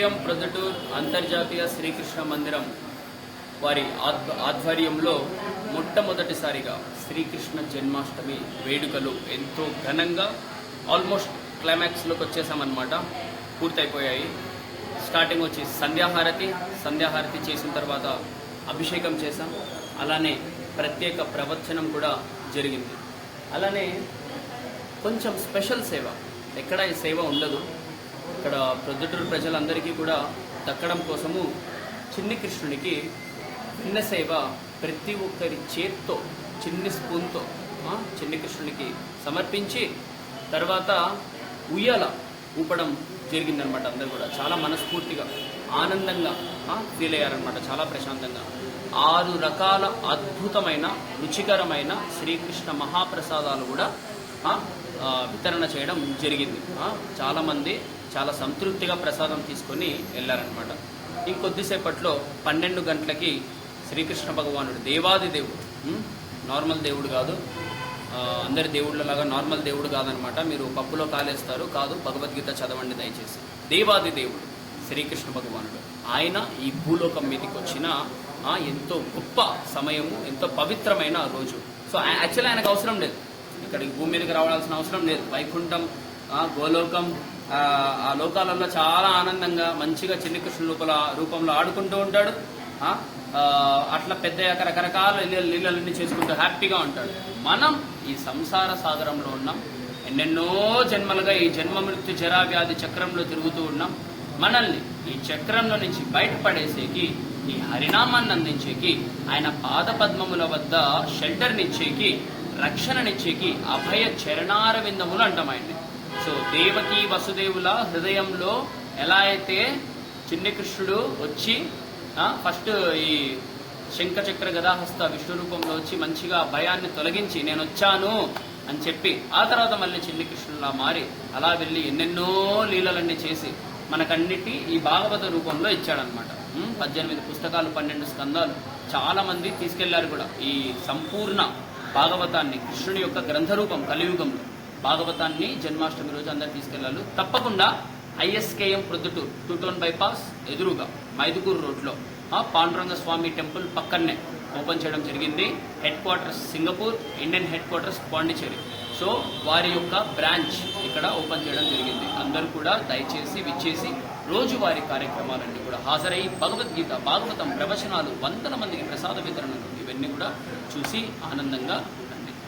ఐఎస్కేఎం ప్రొద్దుటూర్ అంతర్జాతీయ శ్రీకృష్ణ మందిరం వారి ఆధ్వర్యంలో మొట్టమొదటిసారిగా శ్రీకృష్ణ జన్మాష్టమి వేడుకలు ఎంతో ఘనంగా ఆల్మోస్ట్ క్లైమాక్స్లోకి వచ్చేసామన్నమాట. పూర్తయిపోయాయి. స్టార్టింగ్ వచ్చి సంధ్యాహారతి సంధ్యాహారతి చేసిన తర్వాత అభిషేకం చేశాం. అలానే ప్రత్యేక ప్రవచనం కూడా జరిగింది. అలానే కొంచెం స్పెషల్ సేవ. ఎక్కడ ఈ సేవ ఉండదు. ఇక్కడ ప్రొద్దుటూరు ప్రజలందరికీ కూడా దక్కడం కోసము చిన్ని కృష్ణునికి చిన్న సేవ ప్రతి ఒక్కరి చేత్తో చిన్ని స్పూన్తో చిన్ని కృష్ణునికి సమర్పించి తర్వాత ఉయ్యాల ఊపడం జరిగిందనమాట అందరు కూడా. చాలా మనస్ఫూర్తిగా ఆనందంగా ఫీల్ అయ్యారనమాట. చాలా ప్రశాంతంగా. ఆరు రకాల అద్భుతమైన రుచికరమైన శ్రీకృష్ణ మహాప్రసాదాలు కూడా వితరణ చేయడం జరిగింది. చాలామంది చాలా సంతృప్తిగా ప్రసాదం తీసుకొని వెళ్ళారనమాట ఇంకొద్దిసేపట్లో పన్నెండు గంటలకి శ్రీకృష్ణ భగవానుడు దేవాది దేవుడు నార్మల్ దేవుడు కాదు అందరి దేవుళ్ళలాగా నార్మల్ దేవుడు కాదనమాట మీరు పప్పులో కాలేస్తారు కాదు భగవద్గీత చదవండి దయచేసి. దేవాది దేవుడు శ్రీకృష్ణ భగవానుడు. ఆయన ఈ భూలోకం మీదకి వచ్చిన ఎంతో గొప్ప సమయము ఎంతో పవిత్రమైన రోజు. సో యాక్చువల్లీ ఆయనకు అవసరం లేదు. ఇక్కడికి భూమి మీదకి రావాల్సిన అవసరం లేదు. వైకుంఠం గోలోకం ఆ, లోకాలలో చాలా ఆనందంగా మంచిగా చిన్ని కృష్ణ రూపంలో ఆడుకుంటూ ఉంటాడు. అట్లా పెద్ద రకరకాల లీల- లీలలన్నీ చేసుకుంటూ హ్యాపీగా ఉంటాడు. మనం ఈ సంసార సాగరంలో ఉన్నాం. ఎన్నెన్నో జన్మలుగా ఈ జన్మ మృత్యు జరా వ్యాధి చక్రంలో తిరుగుతూ ఉన్నాం. మనల్ని ఈ చక్రంలో నుంచి బయటపడేసేకి ఈ హరినామాన్ని అందించేకి ఆయన పాద పద్మముల వద్ద షెల్టర్నిచ్చేకి రక్షణనిచ్చేకి అభయ చరణారవిందములు అంటాం ఆయన్ని. సో దేవకి వసుదేవుల హృదయంలో ఎలా అయితే చిన్ని కృష్ణుడు వచ్చి ఫస్ట్ ఈ శంఖచక్ర గదాహస్త విష్ణు రూపంలో వచ్చి మంచిగా భయాన్ని తొలగించి నేను వచ్చాను అని చెప్పి ఆ తర్వాత మళ్ళీ చిన్ని కృష్ణులా మారి అలా వెళ్ళి ఎన్నెన్నో లీలలన్నీ చేసి మనకన్నిటి ఈ భాగవత రూపంలో ఇచ్చాడనమాట పద్దెనిమిది పుస్తకాలు పన్నెండు స్కందాలు చాలా మంది తీసుకెళ్ళారు కూడా ఈ సంపూర్ణ భాగవతాన్ని కృష్ణుని యొక్క గ్రంథ రూపం కలియుగంలో. భాగవతాన్ని జన్మాష్టమి రోజు అందరు తీసుకెళ్ళాలి. తప్పకుండా ISKM Proddatur two town bypass ఎదురుగా మైదుకూరు రోడ్లో ఆ పాండురంగ స్వామి టెంపుల్ పక్కనే ఓపెన్ చేయడం జరిగింది. Headquarters Singapore Indian headquarters Pondicherry so వారి యొక్క బ్రాంచ్ ఇక్కడ ఓపెన్ చేయడం జరిగింది. అందరూ కూడా దయచేసి విచ్చేసి రోజువారీ కార్యక్రమాలన్నీ కూడా హాజరై భగవద్గీత భాగవతం ప్రవచనాలు వందల మందికి ప్రసాద వితరణలు ఇవన్నీ కూడా చూసి ఆనందంగా